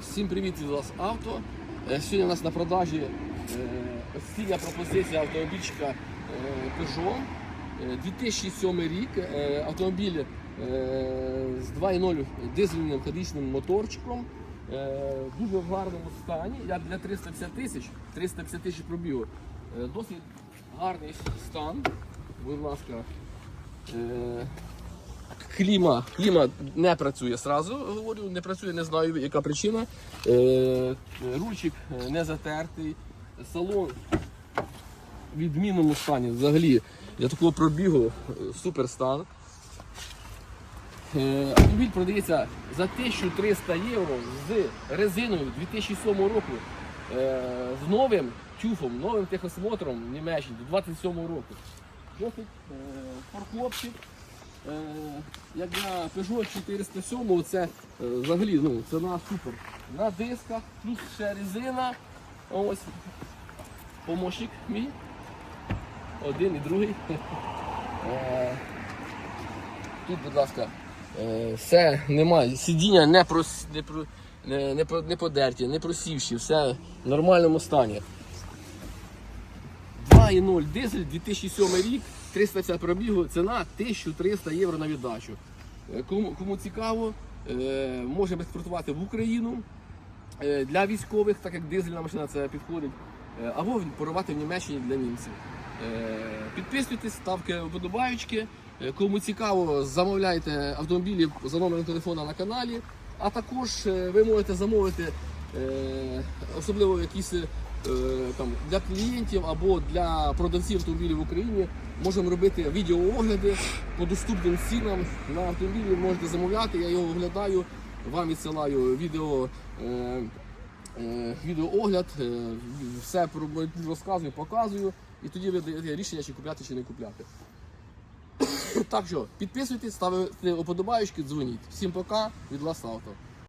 Всім привіт від вас авто. Е, Сьогодні у нас на продажі е, пропозиція автомобільчика е, Peugeot. Е, 2007 рік. Автомобіль з 2.0 дизельним механічним моторчиком. Дуже в гарному стані. Для 350 тисяч, 350 тисяч пробігу. Досить гарний стан. Будь ласка. Кліма, кліма не працює сразу, говорю, не працює, не знаю, яка причина. Е, ручик е, не затертий, салон в відмінному стані. Взагалі, для такого пробігу е, супер стан. Е, автомобіль продається за 1300 євро з резиною 2007 року, з новим тюфом, новим техосмотром в Німеччині до 27 року. Досить фаркопчик. Е, як для Peugeot 407 це е, взагалі ну, ціна супер. На дисках, плюс ще резина. Ось помощник мій. Один і другий. Е, Тут, будь ласка, е, все немає. Сидіння не, прос, не, про- не, не, не подерті, не просівші, все в нормальному стані. 2.0 дизель 2007 рік, 350 пробігу, ціна 1300 євро на віддачу. Е, Кому, кому цікаво, е, можемо експортувати в Україну е, для військових, так як дизельна машина це підходить, або порувати в Німеччині для німців. Підписуйтесь, ставте вподобаючки. Кому цікаво, замовляйте автомобілі за номером телефона на каналі. А також ви можете замовити особливо якісь там, для клієнтів або для продавців автомобілів в Україні. Можемо робити відеоогляди по доступним цінам на автомобілі. Можете замовляти, я його оглядаю, вам відсилаю відео. Е, е, відеоогляд, е, все розказую, показую, і тоді ви даєте рішення, чи купляти, чи не купляти. Так що, підписуйтесь, ставте уподобаючки, дзвоніть. Всім пока, від Лас Авто.